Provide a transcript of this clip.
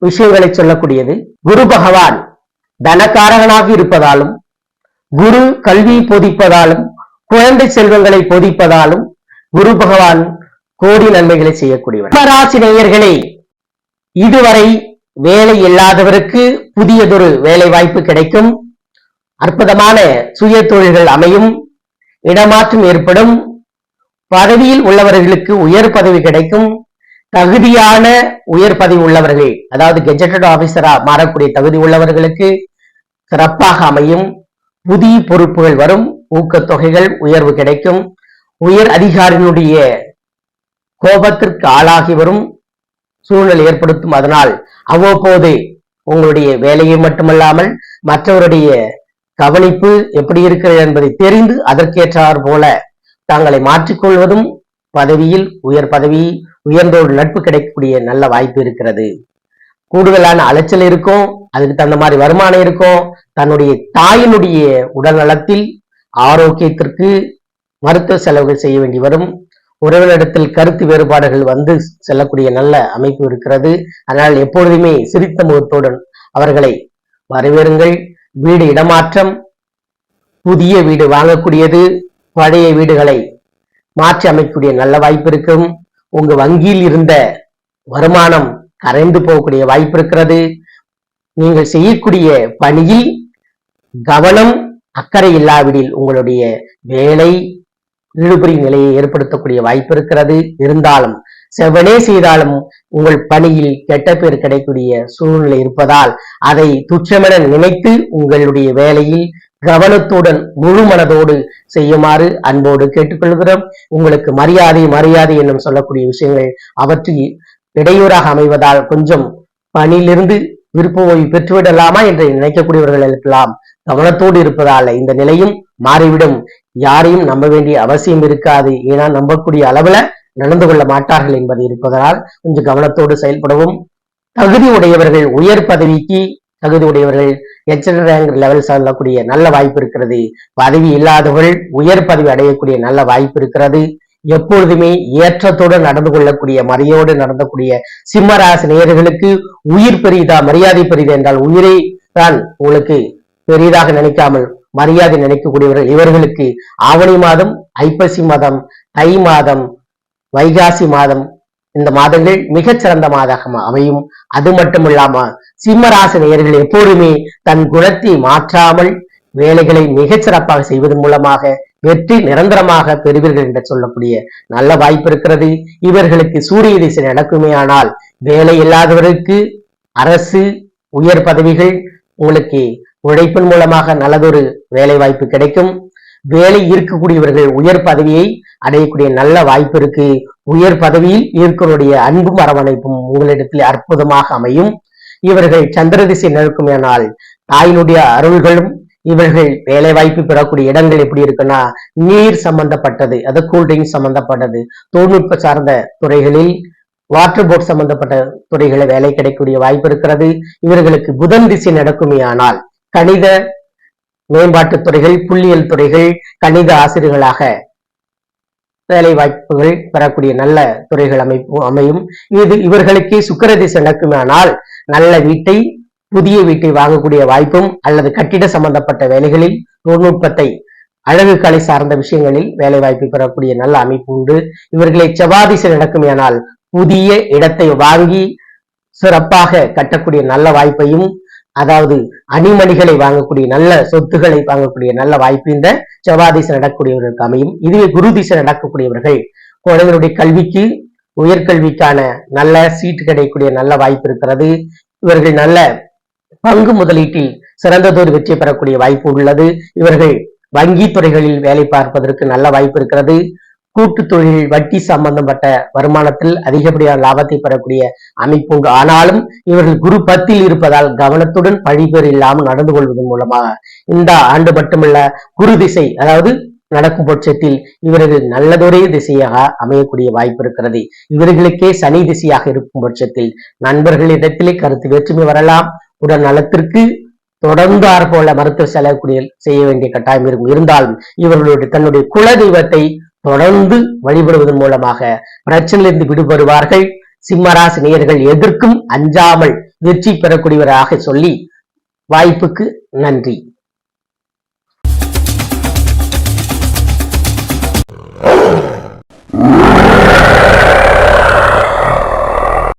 விஷயங்களை சொல்லக்கூடியது. குரு பகவான் தனக்காரகனாக இருப்பதாலும் குரு கல்வி போதிப்பதாலும் குழந்தை செல்வங்களை போதிப்பதாலும் குரு பகவான் கோடி நன்மைகளை செய்யக்கூடியவர். ராசி நேயர்களே இதுவரை வேலை இல்லாதவருக்கு புதியதொரு வேலை வாய்ப்பு கிடைக்கும். அற்புதமான சுய தொழில்கள் அமையும். இடமாற்றம் ஏற்படும். பதவியில் உள்ளவர்களுக்கு உயர் பதவி கிடைக்கும். தகுதியான உயர் பதவி உள்ளவர்கள் அதாவது கெஜட்டட் ஆபீசரா மாறக்கூடிய தகுதி உள்ளவர்களுக்கு சிறப்பாக அமையும். புதிய பொறுப்புகள் வரும் ஊக்கத்தொகைகள் உயர்வு கிடைக்கும். உயர் அதிகாரியினுடைய கோபத்திற்கு ஆளாகி வரும் சூழ்நிலை ஏற்படுத்தும். அதனால் அவ்வப்போது உங்களுடைய வேலையை மட்டுமல்லாமல் மற்றவருடைய கவனிப்பு எப்படி இருக்கிறது என்பதை தெரிந்து அதற்கேற்றார் போல தங்களை மாற்றிக்கொள்வதும் பதவியில் உயர் பதவி உயர்ந்தோடு நட்பு கிடைக்கக்கூடிய நல்ல வாய்ப்பு இருக்கிறது. கூடுதலான அலைச்சல் இருக்கும் அதுக்கு தகுந்த மாதிரி வருமானம் இருக்கும். தன்னுடைய தாயினுடைய உடல் நலத்தில் ஆரோக்கியத்திற்கு மருத்துவ செலவுகள் செய்ய வேண்டி வரும். உறவினிடத்தில் கருத்து வேறுபாடுகள் வந்து செல்லக்கூடிய நல்ல அமைப்பு இருக்கிறது. அதனால் எப்பொழுதுமே சிரித்த முகத்துடன் அவர்களை வரவேறுங்கள். வீடு இடமாற்றம் புதிய வீடு வாங்கக்கூடியது பழைய வீடுகளை மாற்றி அமைக்கக்கூடிய நல்ல வாய்ப்பு இருக்கும். உங்க வங்கியில் இருந்த வருமானம் கரைந்து போகக்கூடிய வாய்ப்பு இருக்கிறது. நீங்கள் செய்யக்கூடிய பணியில் கவனம் அக்கறை இல்லாவிடில் உங்களுடைய வேலை இழுபறி நிலையை ஏற்படுத்தக்கூடிய வாய்ப்பு இருக்கிறது. இருந்தாலும் செவ்வனே செய்தாலும் உங்கள் பணியில் கெட்ட பேர் கிடைக்கக்கூடிய சூழ்நிலை இருப்பதால் அதை துச்சமென நினைத்து உங்களுடைய வேலையில் கவனத்துடன் முழு மனதோடு செய்யுமாறு அன்போடு கேட்டுக்கொள்கிறோம். உங்களுக்கு மரியாதை மரியாதை என்னும் சொல்லக்கூடிய விஷயங்கள் அவற்றில் இடையூறாக அமைவதால் கொஞ்சம் பணியிலிருந்து விருப்ப ஓய்வு பெற்றுவிடலாமா என்று நினைக்கக்கூடியவர்கள் இருக்கலாம். கவனத்தோடு இருப்பதால் இந்த நிலையும் மாறிவிடும். யாரையும் நம்ப வேண்டிய அவசியம் இருக்காது. ஏன்னா நம்பக்கூடிய அளவுல நடந்து கொள்ள மாட்டார்கள் என்பது இருப்பதனால் கொஞ்சம் கவனத்தோடு செயல்படவும். தகுதி உடையவர்கள் உயர் பதவிக்கு தகுதி உடையவர்கள் எச்சர் ரேங்க் லெவல் சொல்லக்கூடிய நல்ல வாய்ப்பு இருக்கிறது. பதவி இல்லாதவர்கள் உயர் பதவி அடையக்கூடிய நல்ல வாய்ப்பு இருக்கிறது. எப்பொழுதுமே ஏற்றத்தோடு நடந்து கொள்ளக்கூடிய மறையோடு நடந்தக்கூடிய சிம்மராசி நேயர்களுக்கு உயிர் பெரிதா மரியாதை பெரிதா என்றால் உயிரை தான் உங்களுக்கு பெரிதாக நினைக்காமல் மரியாதை நினைக்கக்கூடியவர்கள் இவர்களுக்கு ஆவணி மாதம் ஐப்பசி மாதம் தை மாதம் வைகாசி மாதம் இந்த மாதங்கள் மிகச்சிறந்த மாதமாக அமையும். அது மட்டும் இல்லாம சிம்மராசி நேயர்கள் எப்போதுமே தன் குணத்தை மாற்றாமல் வேலைகளை மிகச் சிறப்பாக செய்வதன் மூலமாக வெற்றி நிரந்தரமாக பெறுவீர்கள் என்று சொல்லக்கூடிய நல்ல வாய்ப்பு இருக்கிறது. இவர்களுக்கு சூரிய திசை நடக்குமே ஆனால் வேலை இல்லாதவருக்கு அரசு உயர் பதவிகள் உங்களுக்கு உழைப்பின் மூலமாக நல்லதொரு வேலை வாய்ப்பு கிடைக்கும். வேலை இருக்கக்கூடியவர்கள் உயர் பதவியை அடையக்கூடிய நல்ல வாய்ப்பு இருக்கு. உயர் பதவியில் இருக்கிறவருடைய அன்பும் அரவணைப்பும் உங்களிடத்தில் அற்புதமாக அமையும். இவர்கள் சந்திர திசை நடக்குமேனால் தாயினுடைய அருள்களும் இவர்கள் வேலை வாய்ப்பு பெறக்கூடிய இடங்கள் எப்படி இருக்குன்னா நீர் சம்பந்தப்பட்டது அது கூல்ட்ரிங்க் சம்பந்தப்பட்டது தொழில்நுட்ப சார்ந்த துறைகளில் வாட்டர் போர்ட் சம்பந்தப்பட்ட துறைகளை வேலை கிடைக்கக்கூடிய வாய்ப்பு இருக்கிறது. இவர்களுக்கு புதன் திசை நடக்குமே ஆனால் கணித மேம்பாட்டு துறைகள் புள்ளியியல் துறைகள் கணித ஆசிரியர்களாக வேலை வாய்ப்புகள் பெறக்கூடிய நல்ல துறைகள் அமைப்பு அமையும். இது இவர்களுக்கே சுக்கரதிசை நடக்குமானால் நல்ல வீட்டை புதிய வீட்டை வாங்கக்கூடிய வாய்ப்பும் அல்லது கட்டிட சம்பந்தப்பட்ட வேலைகளில் தொழில்நுட்பத்தை அழகு கலை சார்ந்த விஷயங்களில் வேலை வாய்ப்பு பெறக்கூடிய நல்ல அமைப்பு உண்டு. இவர்களை செவ்வாதிசை நடக்குமேனால் புதிய இடத்தை வாங்கி சிறப்பாக கட்டக்கூடிய நல்ல வாய்ப்பையும் அதாவது அணிமணிகளை வாங்கக்கூடிய நல்ல சொத்துக்களை வாங்கக்கூடிய நல்ல வாய்ப்பு இந்த செவ்வாதிசை நடக்கக்கூடியவர்களுக்கு அமையும். இதுவே குரு திசை நடக்கக்கூடியவர்கள் குழந்தைகளுடைய கல்விக்கு உயர்கல்விக்கான நல்ல சீட்டு கிடைக்கக்கூடிய நல்ல வாய்ப்பு இருக்கிறது. இவர்கள் நல்ல பங்கு முதலீட்டில் சிறந்ததொரு வெற்றி பெறக்கூடிய வாய்ப்பு உள்ளது. இவர்கள் வங்கி துறைகளில் வேலை பார்ப்பதற்கு நல்ல வாய்ப்பு இருக்கிறது. கூட்டு தொழில் வட்டி சம்பந்தப்பட்ட வருமானத்தில் அதிகப்படியான லாபத்தை பெறக்கூடிய அமைப்பு உண்டு. ஆனாலும் இவர்கள் குரு பத்தில் இருப்பதால் கவனத்துடன் பழிபேறு இல்லாமல் நடந்து கொள்வதன் மூலமாக இந்த ஆண்டு மட்டுமல்ல குரு திசை அதாவது நடக்கும் பட்சத்தில் இவரது நல்லதொரே திசையாக அமையக்கூடிய வாய்ப்பு இருக்கிறது. இவர்களுக்கே சனி திசையாக இருக்கும் பட்சத்தில் நண்பர்களிடத்திலே கருத்து வேற்றுமை வரலாம். உடல் நலத்திற்கு தொடர்ந்து போல மருத்துவ செலவு செய்ய வேண்டிய கட்டாயம் இருக்கும். இருந்தாலும் இவர்களுடைய தன்னுடைய குல தெய்வத்தை தொடர்ந்து வழிபடுவதன் மூலமாக பிரச்சனையிலிருந்து விடுபடுவார்கள். சிம்மராசி நேயர்கள் எதற்கும் அஞ்சாமல் வெற்றி பெறக்கூடியவராக சொல்லி வாய்ப்புக்கு நன்றி. Oh